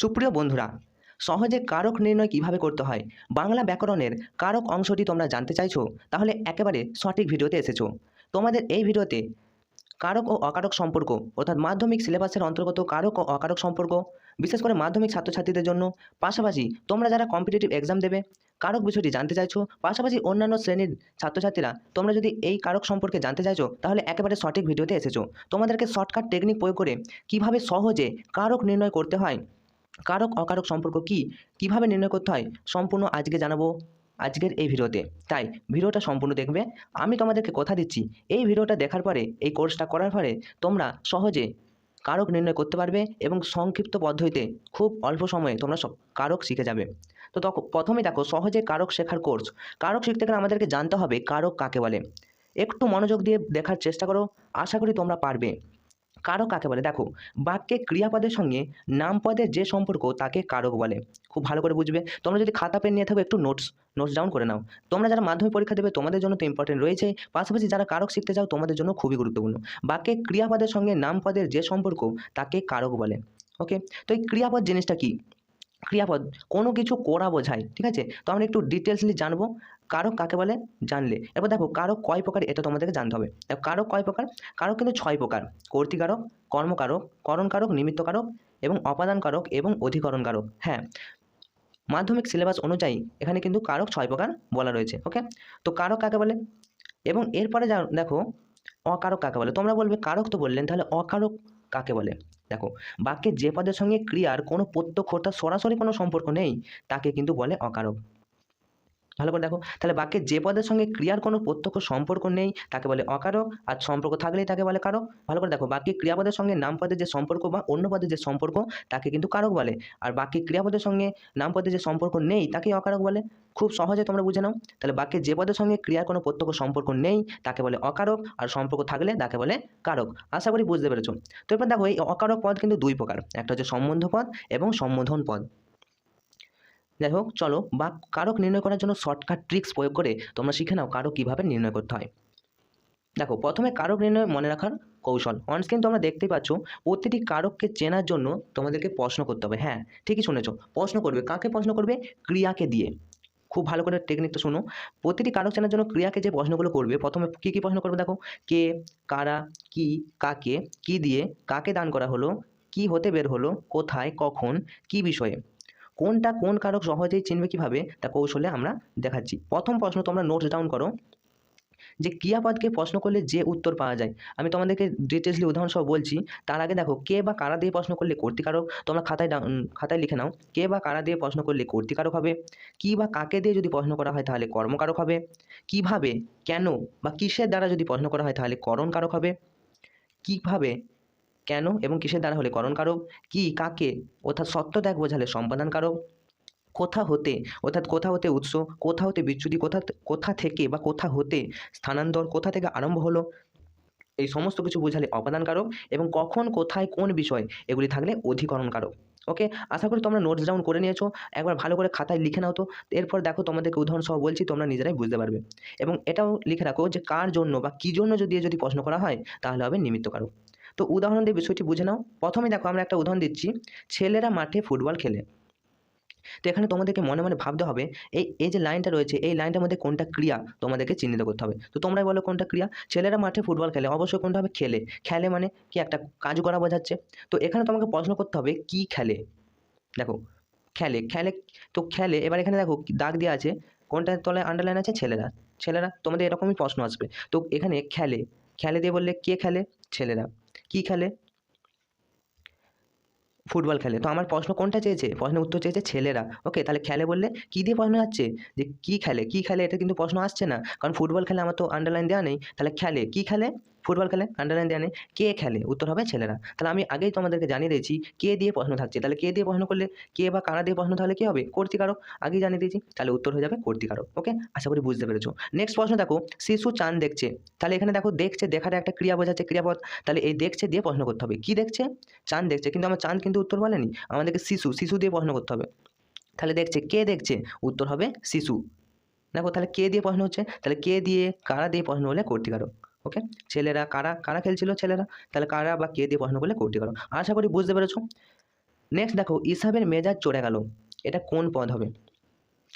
সুপ্রিয় বন্ধুরা, সহজে কারক নির্ণয় কীভাবে করতে হয়? বাংলা ব্যাকরণের কারক অংশটি তোমরা জানতে চাইছো? তাহলে একেবারে সঠিক ভিডিওতে এসেছ। তোমাদের এই ভিডিওতে কারক ও অকারক সম্পর্ক, অর্থাৎ মাধ্যমিক সিলেবাসের অন্তর্গত কারক ও অকারক সম্পর্ক, বিশেষ করে মাধ্যমিক ছাত্রছাত্রীদের জন্য, পাশাপাশি তোমরা যারা কম্পিটিটিভ এক্সাম দেবে, কারক বিষয়টি জানতে চাইছো, পাশাপাশি অন্যান্য শ্রেণির ছাত্রছাত্রীরা, তোমরা যদি এই কারক সম্পর্কে জানতে চাইছো, তাহলে একেবারে সঠিক ভিডিওতে এসেছ। তোমাদেরকে শর্টকাট টেকনিক প্রয়োগ করে কীভাবে সহজে কারক নির্ণয় করতে হয়? কারক অকারক সম্পর্ক কি? কীভাবে নির্ণয় করতে হয়? সম্পূর্ণ আজকে জানাব আজকের এই ভিডিওতে। তাই ভিডিওটা সম্পূর্ণ দেখবে। আমি তোমাদেরকে কথা দিচ্ছি, এই ভিডিওটা দেখার পরে, এই কোর্সটা করার পরে তোমরা সহজে কারক নির্ণয় করতে পারবে এবং সংক্ষিপ্ত পদ্ধতিতে খুব অল্প সময়ে তোমরা কারক শিখে যাবে। তো তখন প্রথমে দেখো, সহজে কারক শেখার কোর্স। কারক শিখতে গেলে আমাদেরকে জানতে হবে কারক কাকে বলে। একটু মনোযোগ দিয়ে দেখার চেষ্টা করো। আশা করি তোমরা পারবে। কারক কাকে বলে? দেখো, বাক্যে ক্রিয়াপদের সঙ্গে নামপদের যে সম্পর্ক তাকে কারক বলে। খুব ভালো করে বুঝবে। তোমরা যদি খাতা, পেন নিয়ে থাকো, একটু নোটস নোটস ডাউন করে নাও। তোমরা যারা মাধ্যমিক পরীক্ষা দেবে, তোমাদের জন্য তো ইম্পর্টেন্ট রয়েছে। পাশাপাশি যারা কারক শিখতে চাও, তোমাদের জন্য খুবই গুরুত্বপূর্ণ। বাক্যে ক্রিয়াপদের সঙ্গে নামপদের যে সম্পর্ক তাকে কারক বলে। ওকে তো এই ক্রিয়াপদ জিনিসটা কি? ক্রিয়াপদ, কোনো কিছু করা বোঝায়, ঠিক আছে? তো আমরা একটু ডিটেলসলি জানব কারক কাকে বলে? জানলে। এরপর দেখো কারক কয় প্রকার, এটা তোমাদেরকে জানতে হবে। কারক কয় প্রকার? কারক কিন্তু ছয় প্রকার। কর্তৃকারক, কর্মকারক, করণকারক, নিমিত্তকারক এবং অপাদানকারক এবং অধিকরণকারক। হ্যাঁ মাধ্যমিক সিলেবাস অনুযায়ী এখানে কিন্তু কারক ছয় প্রকার বলা রয়েছে ওকে তো কারক কাকে বলে? এবং এরপরে দেখো, অকারক কাকে বলে? তোমরা বলবে, কারক তো বললেন, তাহলে অকারক কাকে বলে? দেখো, বাক্যে যে পদের সঙ্গে ক্রিয়ার কোনো প্রত্যক্ষতা সরাসরি কোনো সম্পর্ক নেই, তাকে কিন্তু বলে অকারক। ভালো করে দেখো। তাহলে বাক্যে যে পদের সঙ্গে ক্রিয়ার কোনো প্রত্যক্ষ সম্পর্ক নেই, তাকে বলে অকারক, আর সম্পর্ক থাকলেই তাকে বলে কারক। ভালো করে দেখো, বাক্যে ক্রিয়াপদের সঙ্গে নামপদের যে সম্পর্ক বা অন্য পদের যে সম্পর্ক, তাকে কিন্তু কারক বলে। আর বাক্যে ক্রিয়াপদের সঙ্গে নামপদের যে সম্পর্ক নেই, তাকে অকারক বলে। খুব সহজে তোমরা বুঝে নাও। তাহলে বাক্যে যে পদের সঙ্গে ক্রিয়ার কোনো প্রত্যক্ষ সম্পর্ক নেই, তাকে বলে অকারক, আর সম্পর্ক থাকলে তাকে বলে কারক। আশা করি বুঝতে পেরেছ। তো এরপর দেখো, এই অকারক পদ কিন্তু দুই প্রকার। একটা হচ্ছে সম্বন্ধ পদ এবং সম্বোধন পদ। যাই হোক, চলো, বা কারক নির্ণয় করার জন্য শর্টকাট ট্রিক্স প্রয়োগ করে তোমরা শিখে নাও কারক কীভাবে নির্ণয় করতে হয়। দেখো, প্রথমে কারক নির্ণয় মনে রাখার কৌশল। অনস্ক্রিন তোমরা দেখতেই পাচ্ছ, প্রতিটি কারককে চেনার জন্য তোমাদেরকে প্রশ্ন করতে হবে। হ্যাঁ ঠিকই শুনেছ। প্রশ্ন করবে। কাকে প্রশ্ন করবে? ক্রিয়াকে দিয়ে। খুব ভালো করে টেকনিকটা শুনো। প্রতিটি কারক চেনার জন্য ক্রিয়াকে যে প্রশ্নগুলো করবে, প্রথমে কী কী প্রশ্ন করবে দেখো? কে, কারা, কি, কাকে, কি দিয়ে, কাকে দান করা হলো, কি হতে বের হলো, কোথায়, কখন, কি বিষয়ে। কোনটা কোন কারক সহজেই চিনবে কীভাবে, তা কৌশলে আমরা দেখাচ্ছি। প্রথম প্রশ্ন তোমরা নোটস ডাউন করো। যে ক্রিয়াপদকে প্রশ্ন করলে যে উত্তর পাওয়া যায়। আমি তোমাদেরকে ডিটেলসলি উদাহরণসহ বলছি, তার আগে দেখো, কে বা কারা দিয়ে প্রশ্ন করলে কর্তিকারক তোমরা খাতায় খাতায় লিখে নাও, কে বা কারা দিয়ে প্রশ্ন করলে কর্তিকারক হবে? কি বা কাকে দিয়ে যদি প্রশ্ন করা হয় তাহলে কর্মকারক হবে? কীভাবে, কেন বা কিসের দ্বারা যদি প্রশ্ন করা হয় তাহলে করণকারক হবে? কীভাবে কেন এবং কিসের দ্বারা হলে? করণকারক কি? কাকে? অর্থাৎ সত্য ত্যাগ বোঝালে সম্পাদনকারক কোথা হতে? অর্থাৎ কোথা হতে উৎস? কোথা হতে বিচ্যুতি? কোথা কোথা থেকে বা কোথা হতে স্থানান্তর? কোথা থেকে আরম্ভ হলো? এই সমস্ত কিছু বোঝালে অপাদানকারক এবং কখন, কোথায়, কোন বিষয় এগুলি থাকলে অধিকরণকারক ওকে? আশা করি তোমরা নোটস ডাউন করে নিয়েছো। একবার ভালো করে খাতায় লিখে নাও তো। এরপর দেখো তোমাদেরকে উদাহরণ সহ বলছি, তোমরা নিজেরাই বুঝতে পারবে। এবং এটাও লিখে রাখো যে কার জন্য বা কী জন্য যদি যদি প্রশ্ন করা হয়, তাহলে হবে নিমিত্তকারক তো উদাহরণ দিয়ে বিষয়টি বুঝে নাও। প্রথমে দেখো আমরা একটা উদাহরণ দিচ্ছি, ছেলেরা মাঠে ফুটবল খেলে। তো এখানে তোমাদেরকে মনে মনে ভাবতে হবে, এই এই যে লাইনটা রয়েছে, এই লাইনটার মধ্যে কোনটা ক্রিয়া তোমাদেরকে চিহ্নিত করতে হবে? তো তোমরাই বলো কোনটা ক্রিয়া? ছেলেরা মাঠে ফুটবল খেলে, অবশ্যই কোনটা হবে? খেলে। খেলে মানে কি? একটা কাজ করা বোঝাচ্ছে। তো এখানে তোমাকে প্রশ্ন করতে হবে, কি খেলে? দেখো, খেলে খেলে, তো খেলে, এবার এখানে দেখো, দাগ দেওয়া আছে, কোনটার তলায় আন্ডারলাইন আছে? ছেলেরা। ছেলেরা, তোমাদের এরকমই প্রশ্ন আসবে। তো এখানে খেলে খেলে দিয়ে বললে কে খেলে? ছেলেরা। কি খেলে? ফুটবল খেলে। তো আমার প্রশ্ন কোনটা চেয়েছে? প্রশ্নের উত্তর চেয়েছে ছেলেরা। ওকে তাহলে খেলে বললে কী দিয়ে প্রশ্ন আসছে? যে কী খেলে? কী খেলে? এটা কিন্তু প্রশ্ন আসছে না। কারণ ফুটবল খেলে আমার তো আন্ডারলাইন দেওয়া নেই। তাহলে খেলে? কী খেলে? ফুটবল খেলে আন্ডারলাইন দেওয়া নেই। কে খেলে? উত্তর হবে ছেলেরা। তাহলে আমি আগেই তোমাদেরকে জানিয়ে দিয়েছি, কে দিয়ে প্রশ্ন থাকছে। তাহলে কে দিয়ে প্রশ্ন করলে, কে বা কারা দিয়ে প্রশ্ন, তাহলে কী হবে? কর্তিকারক। আগেই জানিয়ে দিয়েছি, তাহলে উত্তর হয়ে যাবে কর্তিকারক। ওকে আশা করি বুঝতে পেরেছ। নেক্সট প্রশ্ন দেখো, শিশু চান দেখছে। তাহলে এখানে দেখো, দেখছে দেখাটা একটা ক্রিয়া বোঝাচ্ছে, ক্রিয়াপদ। তাহলে এই দেখছে দিয়ে প্রশ্ন করতে হবে। কী দেখছে? চাঁদ দেখছে। কিন্তু আমার চাঁদ কিন্তু উত্তর বলেনি। আমাদেরকে শিশু শিশু দিয়ে প্রশ্ন করতে হবে। তাহলে দেখছে, কে দেখছে? উত্তর হবে শিশু। দেখো, তাহলে কে দিয়ে প্রশ্ন হচ্ছে? তাহলে কে দিয়ে, কারা দিয়ে প্রশ্ন হলে কর্তিকারক? ওকে ছেলেরা কারা কারা খেলছিল ছেলেরা? তাহলে কারা বা কে দিয়ে প্রশ্ন করলে কর্তিকারক আশা করি বুঝতে পেরেছ? নেক্সট দেখো, ইসাবের মেজাজ চড়ে গেল। এটা কোন পদ হবে?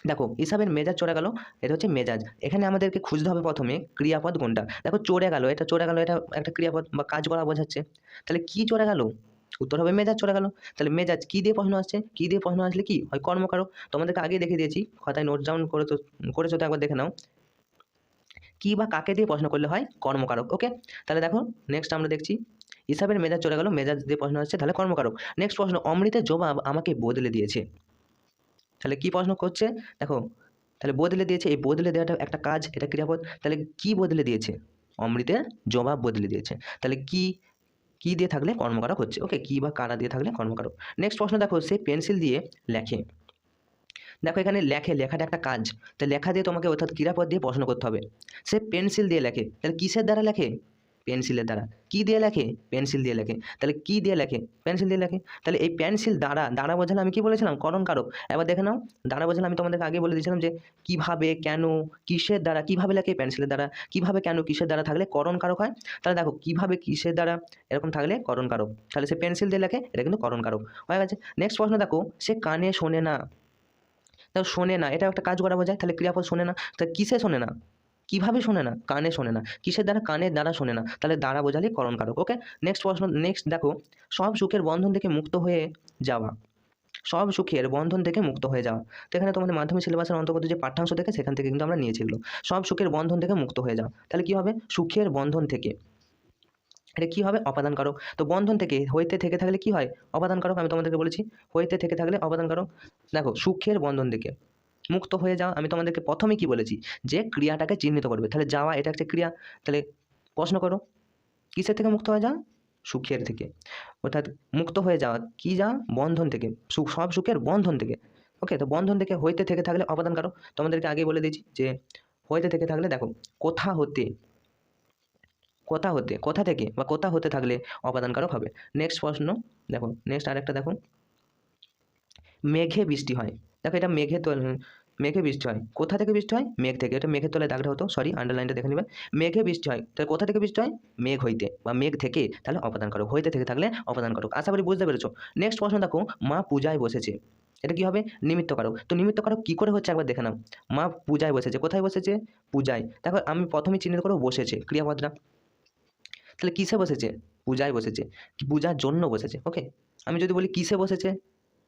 দেখো, ইসাবের মেজাজ চড়ে গেল, এটা হচ্ছে মেজাজ। এখানে আমাদেরকে খুঁজতে হবে প্রথমে ক্রিয়াপদ কোনটা। দেখো, চড়ে গেল, এটা চড়ে গেল, এটা একটা ক্রিয়াপদ বা কাজ করা বোঝাচ্ছে। তাহলে কি চড়ে গেল? উত্তর হবে মেজাজ চড়ে গেল। তাহলে মেজাজ কি দিয়ে প্রশ্ন আসছে? কি দিয়ে প্রশ্ন আসলে কি? হয় কর্মকারক। তোমাদেরকে আগে দেখে দিয়েছি। খাতায় নোট ডাউন করে তো, করেছ তো একবার দেখে নাও। কি বা কাকে দিয়ে প্রশ্ন করলে হয়? কর্মকারক ওকে তাহলে দেখো নেক্সট আমরা দেখছি হিসাবের মেজাজ চলে গেল, মেজাজ দিয়ে প্রশ্ন আসছে, তাহলে কর্মকারক। নেক্সট প্রশ্ন, অমৃতের জবাব আমাকে বদলে দিয়েছে। তাহলে কি প্রশ্ন করছে? দেখো, তাহলে বদলে দিয়েছে, এই বদলে দেওয়াটা একটা কাজ, এটা ক্রিয়াপদ। তাহলে কি বদলে দিয়েছে? অমৃতের জবাব বদলে দিয়েছে। তাহলে কি কি দিয়ে থাকলে কর্মকারক হচ্ছে? ওকে কি বা কারা দিয়ে থাকলে কর্মকারক? নেক্সট প্রশ্ন দেখো, সে পেন্সিল দিয়ে লেখে। দেখো এখানে লেখে, লেখাটা একটা কাজ। তো লেখা দিয়ে তোমাকে অর্থাৎ ক্রিয়াপদ দিয়ে প্রশ্ন করতে হবে। সে পেন্সিল দিয়ে লেখে। তাহলে কিসের দ্বারা লেখে? পেন্সিলের দ্বারা। কী দিয়ে লেখে? পেন্সিল দিয়ে লেখে। তাহলে কী দিয়ে লেখে? পেন্সিল দিয়ে লেখে। তাহলে এই পেন্সিল দ্বারা দ্বারা বোঝালে আমি কি বলেছিলাম? করণ কারক। এবার দেখে নাও, দ্বারা বোঝালে আমি তোমাদেরকে আগে বলে দিয়েছিলাম যে কীভাবে, কেন, কিসের দ্বারা, কীভাবে লেখে পেন্সিলের দ্বারা? কীভাবে, কেন কিসের দ্বারা থাকলে করণ কারক হয়? তাহলে দেখো, কীভাবে, কিসের দ্বারা এরকম থাকলে করণ কারক? তাহলে সে পেন্সিল দিয়ে লেখে, এটা কিন্তু করণ কারক। হয়ে গেছে। নেক্সট প্রশ্ন দেখো, সে কানে শোনে না। শোনে না। এটা একটা কাজ করা বোঝায়, তাহলে ক্রিয়াপদ শোনে না। তাহলে কিসে শোনে না? কীভাবে শোনে না? কানে শোনে না। কিসের দ্বারা? কানের দ্বারা শোনে না। তাহলে দ্বারা বোঝালে করণ কারক ওকে নেক্সট প্রশ্ন নেক্সট দেখো, সব সুখের বন্ধন থেকে মুক্ত হয়ে যাওয়া। সব সুখের বন্ধন থেকে মুক্ত হয়ে যাওয়া। তো এখানে তোমাদের মাধ্যমিক সিলেবাসের অন্তর্গত যে পাঠ্যাংশ থেকে সেখান থেকে কিন্তু আমরা নিয়েছি সব সুখের বন্ধন থেকে মুক্ত হয়ে যাওয়া। তাহলে কি হবে? সুখের বন্ধন থেকে। এটা কি হবে? অপাদান কারক। তো বন্ধন থেকে, হইতে থেকে থাকলে কি হয়? অপাদান কারক আমি তোমাদেরকে বলেছি। হইতে থেকে থাকলে অপাদান কারক। দেখো সুখের বন্ধন থেকে মুক্ত হয়ে যাওয়া, আমি তোমাদেরকে প্রথমে কি বলেছি? যে ক্রিয়াটাকে চিহ্নিত করবে। তাহলে যাওয়া, এটা একটা ক্রিয়া। তাহলে প্রশ্ন করো, কিসের থেকে মুক্ত হয়ে যাওয়া? সুখের থেকে। অর্থাৎ মুক্ত হয়ে যাওয়া কি যা বন্ধন থেকে। সুখ সব সুখের বন্ধন থেকে। ওকে, তো বন্ধন থেকে হইতে থেকে থাকলে অপাদান কারক। তোমাদেরকে আগে বলে দিয়েছি যে হইতে থেকে থাকলে দেখো, কোথা হতে কোথা হতে, কোথা থেকে বা কোথা হতে থাকলে অপাদান কারক হবে? নেক্সট প্রশ্ন দেখো নেক্সট আরেকটা দেখো মেঘে বৃষ্টি হয়। দেখো এটা মেঘে তো মেঘে বৃষ্টি হয়। কোথা থেকে বৃষ্টি হয়? মেঘ থেকে। এটা মেঘের তলায় দাগটা হতো সরি আন্ডারলাইনটা দেখে নেবে মেঘে বৃষ্টি হয়। তাহলে কোথা থেকে বৃষ্টি হয়? মেঘ হইতে বা মেঘ থেকে তাহলে অপাদান করো হইতে থেকে থাকলে অপাদান করো আশা করি বুঝতে পেরেছ। নেক্সট প্রশ্ন দেখো, মা পূজায় বসেছে। এটা কি হবে? নিমিত্ত কারক তো নিমিত্ত কারক কী করে হচ্ছে? একবার দেখে নাও। মা পূজায় বসেছে। কোথায় বসেছে? পূজায়। দেখো আমি প্রথমে চিহ্নিত করব বসেছে। ক্রিয়াপদটা। তাহলে কিসে বসেছে? পূজায় বসেছে। কি পূজার জন্য বসেছে? ওকে আমি যদি বলি কিসে বসেছে?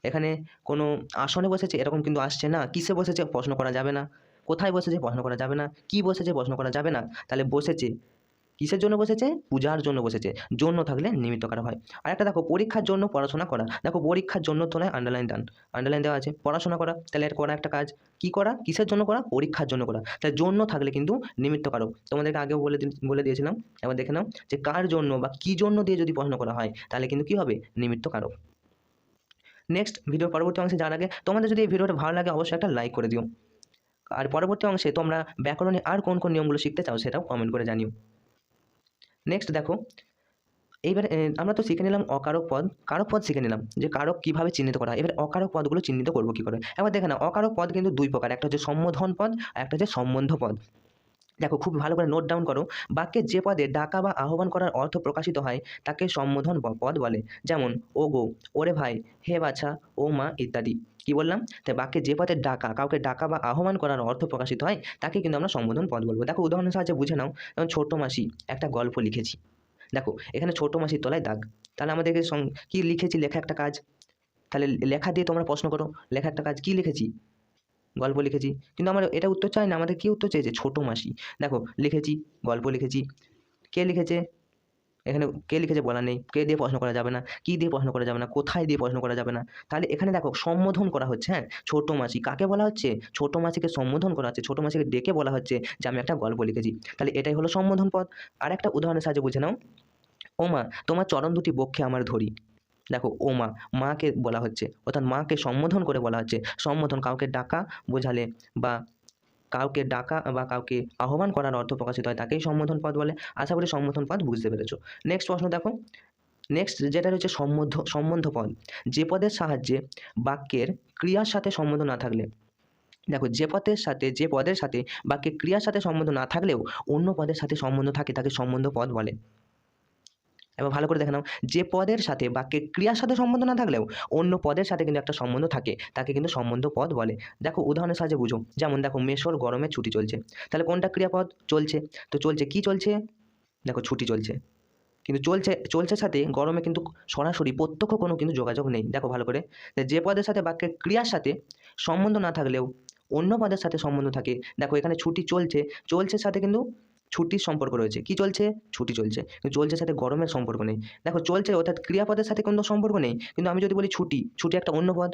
এখানে কোনো আসনে বসেছে? এরকম কিন্তু আসছে না। কিসে বসেছে? প্রশ্ন করা যাবে না। কোথায় বসেছে? প্রশ্ন করা যাবে না। কি বসেছে? প্রশ্ন করা যাবে না। তাহলে বসেছে কিসের জন্য বসেছে? পূজার জন্য বসেছে। জন্য থাকলে নিমিত্ত করা হয়। আর একটা দেখো, পরীক্ষার জন্য পড়াশোনা করা। দেখো, পরীক্ষার জন্য তোলায় আন্ডারলাইন ডান আন্ডারলাইন দেওয়া আছে, পড়াশোনা করা। তাহলে এর করা একটা কাজ। কি করা? কিসের জন্য করা? পরীক্ষার জন্য করা। তাহলে জন্য থাকলে কিন্তু নিমিত্ত কারক তোমাদেরকে আগেও বলে বলে দিয়েছিলাম। এবার দেখে নাও যে কার জন্য বা কি জন্য দিয়ে যদি পড়াশোনা করা হয়, তাহলে কিন্তু কি হবে? নিমিত্ত কারক নেক্সট ভিডিও পরবর্তী অংশে যাওয়ার আগে তোমাদের যদি এই ভিডিওটা ভালো লাগে, অবশ্যই একটা লাইক করে দিও। আর পরবর্তী অংশে তোমরা ব্যাকরণে আর কোন কোন নিয়মগুলো শিখতে চাও, সেটাও কমেন্ট করে জানিও। নেক্সট দেখো, এইবার আমরা তো শিখে নিলাম অকারক পদ। কারক পদ শিখে নিলাম, যে কারক কীভাবে চিহ্নিত করা হয়। এবার অকারক পদগুলো চিহ্নিত করব কী করে? এবার দেখে না অকারক পদ কিন্তু দুই প্রকার, একটা হচ্ছে সম্বোধন পদ আর একটা হচ্ছে সম্বন্ধ পদ। দেখো, খুব ভালো করে নোট ডাউন করো। বাক্যে যে পদে ডাকা বা আহ্বান করার অর্থ প্রকাশিত হয়, তাকে সম্বোধন পদ বলে। যেমন ও গো ওরে ভাই, হে বাছা, ও মা, ইত্যাদি। কি বললাম? তাই বাক্যে যে পদে ডাকা, কাউকে ডাকা বা আহ্বান করার অর্থ প্রকাশিত হয়, তাকে কিন্তু আমরা সম্বোধন পদ বলব। দেখো, উদাহরণের সাহায্যে বুঝে নাও, যেমন ছোট মাসি একটা গল্প লিখেছি। দেখো, এখানে ছোট মাসির তলায় দাগ। তাহলে আমাদেরকে কি লিখেছি? লেখা একটা কাজ। তাহলে লেখা দিয়ে তোমরা প্রশ্ন করো, লেখা একটা কাজ কি লিখেছি? গল্প লিখেছি। কিন্তু আমার এটা উত্তর চাই না, আমাদের কি উত্তর চেয়েছে ছোট মাসি। দেখো, লিখেছি, গল্প লিখেছি। কে লিখেছে? এখানে কে লিখেছে বলা নেই, কে দিয়ে প্রশ্ন করা যাবে না, কি দিয়ে প্রশ্ন করা যাবে না, কোথায় দিয়ে প্রশ্ন করা যাবে না। তাহলে এখানে দেখো সম্বোধন করা হচ্ছে হ্যাঁ? ছোট মাসি কাকে বলা হচ্ছে? ছোট মাসিকে সম্বোধন করা হচ্ছে, ছোট মাসিকে ডেকে বলা হচ্ছে যে আমি একটা গল্প লিখেছি। তাহলে এটাই হলো সম্বোধন পদ। আর একটা উদাহরণের সাহায্যে বুঝে নাও। ও মা তোমার চরণ দুটি বক্ষে আমার ধরি। দেখো ও মা মাকে বলা হচ্ছে, অর্থাৎ মাকে সম্বোধন করে বলা হচ্ছে। সম্বোধন কাউকে ডাকা, বোঝালে বা কাউকে ডাকা বা কাউকে আহ্বান করার অর্থ প্রকাশিত হয় তাকেই সম্বোধন পদ বলে। আশা করি সম্বোধন পদ বুঝতে পেরেছ। নেক্সট প্রশ্ন দেখো। নেক্সট যেটা রয়েছে সম্বন্ধ সম্বন্ধ পদ। যে পদের সাহায্যে বাক্যের ক্রিয়ার সাথে সম্বন্ধ না থাকলে, দেখো যে পদের সাথে, যে পদের সাথে বাক্যের ক্রিয়ার সাথে সম্বন্ধ না থাকলেও অন্য পদের সাথে সম্বন্ধ থাকে, তাকে সম্বন্ধ পদ বলে। এবার ভালো করে দেখে নাও। যে পদের সাথে বাক্যের ক্রিয়ার সাথে সম্বন্ধ না থাকলেও অন্য পদের সাথে কিন্তু একটা সম্বন্ধ থাকে। তাকে কিন্তু সম্বন্ধ পদ বলে। দেখো উদাহরণের সাহায্যে বুঝো। যেমন দেখো মেশোর গরমে ছুটি চলছে। তাহলে কোনটা ক্রিয়াপদ? চলছে। তো চলছে কি চলছে? দেখো ছুটি চলছে। কিন্তু চলছে চলছে সাথে গরমে কিন্তু সরাসরি প্রত্যক্ষ কোনো কিন্তু যোগাযোগ নেই। দেখো ভালো করে। যে পদের সাথে বাক্যের ক্রিয়ার সাথে সম্বন্ধ না থাকলেও অন্য পদের সাথে সম্বন্ধ থাকে। দেখো এখানে ছুটি চলছে। চলছে সাথে কিন্তু ছুটির সম্পর্ক রয়েছে। কি চলছে? ছুটি চলছে। কিন্তু চলছে সাথে গরমের সম্পর্ক নেই। দেখো, চলছে অর্থাৎ ক্রিয়াপদের সাথে কোনো সম্পর্ক নেই। কিন্তু আমি যদি বলি ছুটি ছুটি একটা অন্য পদ।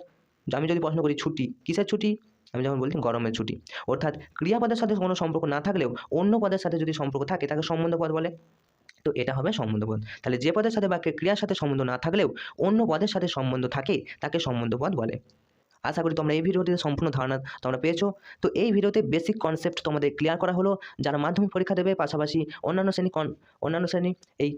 আমি যদি প্রশ্ন করি ছুটি, কিসের ছুটি? আমি যেমন বলছি গরমের ছুটি। অর্থাৎ ক্রিয়াপদের সাথে কোনো সম্পর্ক না থাকলেও অন্য পদের সাথে যদি সম্পর্ক থাকে, তাকে সম্বন্ধ পদ বলে। তো এটা হবে সম্বন্ধ পদ। তাহলে যে পদের সাথে বাক্যের ক্রিয়ার সাথে সম্বন্ধ না থাকলেও অন্য পদের সাথে সম্বন্ধ থাকে, তাকে সম্বন্ধ পদ বলে। আশা করি তোমরা এই ভিডিওতে সম্পূর্ণ ধারণা তোমরা পেয়েছ। তো এই ভিডিওতে বেসিক কনসেপ্ট তোমাদের ক্লিয়ার করা হলো। যারা মাধ্যমিক পরীক্ষা দেবে, পাশাপাশি অন্যান্য শ্রেণি অন্যান্য শ্রেণি এই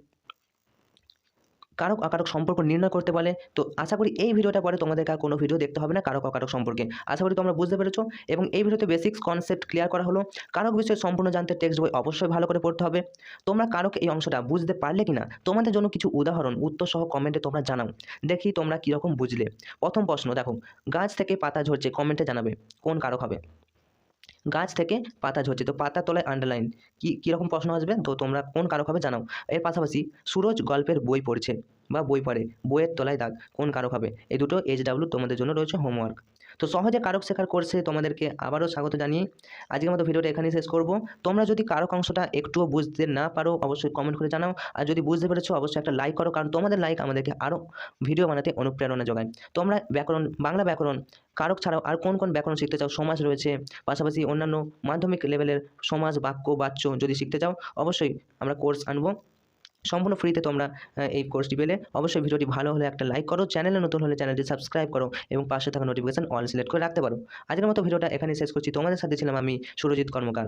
কারক অকারক সম্পর্ক নির্ণয় করতে বলে। তো আশা করি এই ভিডিওটা পরে তোমাদেরকে আর কোনো ভিডিও দেখতে হবে না কারক অকারক সম্পর্কে। আশা করি তোমরা বুঝতে পেরেছ এবং এই ভিডিওতে বেসিক্স কনসেপ্ট ক্লিয়ার করা হলো। কারক বিষয়ে সম্পূর্ণ জানতে টেক্সট বই অবশ্যই ভালো করে পড়তে হবে। তোমরা কারক এই অংশটা বুঝতে পারলে কি না তোমাদের জন্য কিছু উদাহরণ, উত্তর সহ কমেন্টে তোমরা জানাও। দেখি তোমরা কীরকম বুঝলে। প্রথম প্রশ্ন দেখো, গাছ থেকে পাতা ঝরছে কমেন্টে জানাবে, কোন কারক হবে? গাছ থেকে পাতা ঝরছে। তো পাতা তলায় আন্ডারলাইন কী কীরকম প্রশ্ন আসবে? তো তোমরা কোন কারক হবে জানাও। এর পাশাপাশি সুরজ গল্পের বই পড়ছে। বা বই পড়ে, বইয়ের তলায় দাগ, কোন কারক হবে? এই দুটো এইচ ডাব্লু তোমাদের জন্য রয়েছে হোমওয়ার্ক তো সহজে কারক শেখার কোর্সে তোমাদেরকে আবারও স্বাগত জানিয়ে আজকের মতো ভিডিওটা এখানেই শেষ করব। তোমরা যদি কারক অংশটা একটুও বুঝতে না পারো, অবশ্যই কমেন্ট করে জানাও। আর যদি বুঝতে পেরেছ, অবশ্যই একটা লাইক করো, কারণ তোমাদের লাইক আমাদেরকে আরও ভিডিও বানাতে অনুপ্রেরণা যোগায়। তোমরা ব্যাকরণ, বাংলা ব্যাকরণ, কারক ছাড়াও আর কোন কোন ব্যাকরণ শিখতে চাও? সমাজ রয়েছে, পাশাপাশি অন্যান্য মাধ্যমিক লেভেলের সমাজ, বাক্য, বাচ্য যদি শিখতে চাও, অবশ্যই আমরা কোর্স আনব। সম্পূর্ণ ফ্রিতে তোমরা এই কোর্সটি পেলে। অবশ্যই ভিডিওটি ভালো হলে একটা লাইক করো, চ্যানেলে নতুন হলে চ্যানেলটি সাবস্ক্রাইব করো এবং পাশে থাকা নোটিফিকেশন অল সিলেক্ট করে রাখতে পারো। আজকের মতো ভিডিওটা এখানে শেষ করছি। তোমাদের সাথে ছিলাম আমি সুরজিৎ কর্মকার।